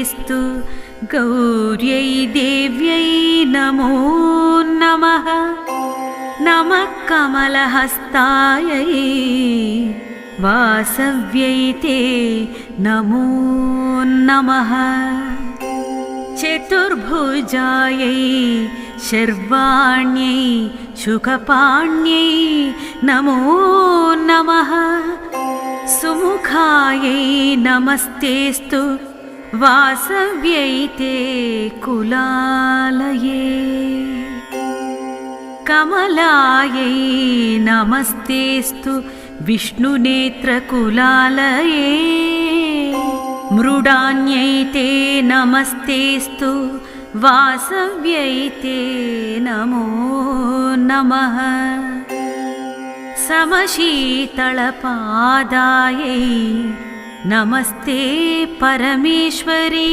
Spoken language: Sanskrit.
स्तु गौर्यै देव्यै नमो नमः नमः कमलहस्तायै वासव्यै ते नमो नमः चतुर्भुजायै शर्वाण्यै शुकपाण्यै नमो नमः सुमुखायै नमस्तेस्तु वासव्यै ते कुलालये। कमलायै नमस्तेस्तु विष्णुनेत्रकुलालये। मृडान्यै ते नमस्तेस्तु वासव्यै ते नमो नमः। समशीतलपादायै नमस्ते परमेश्वरी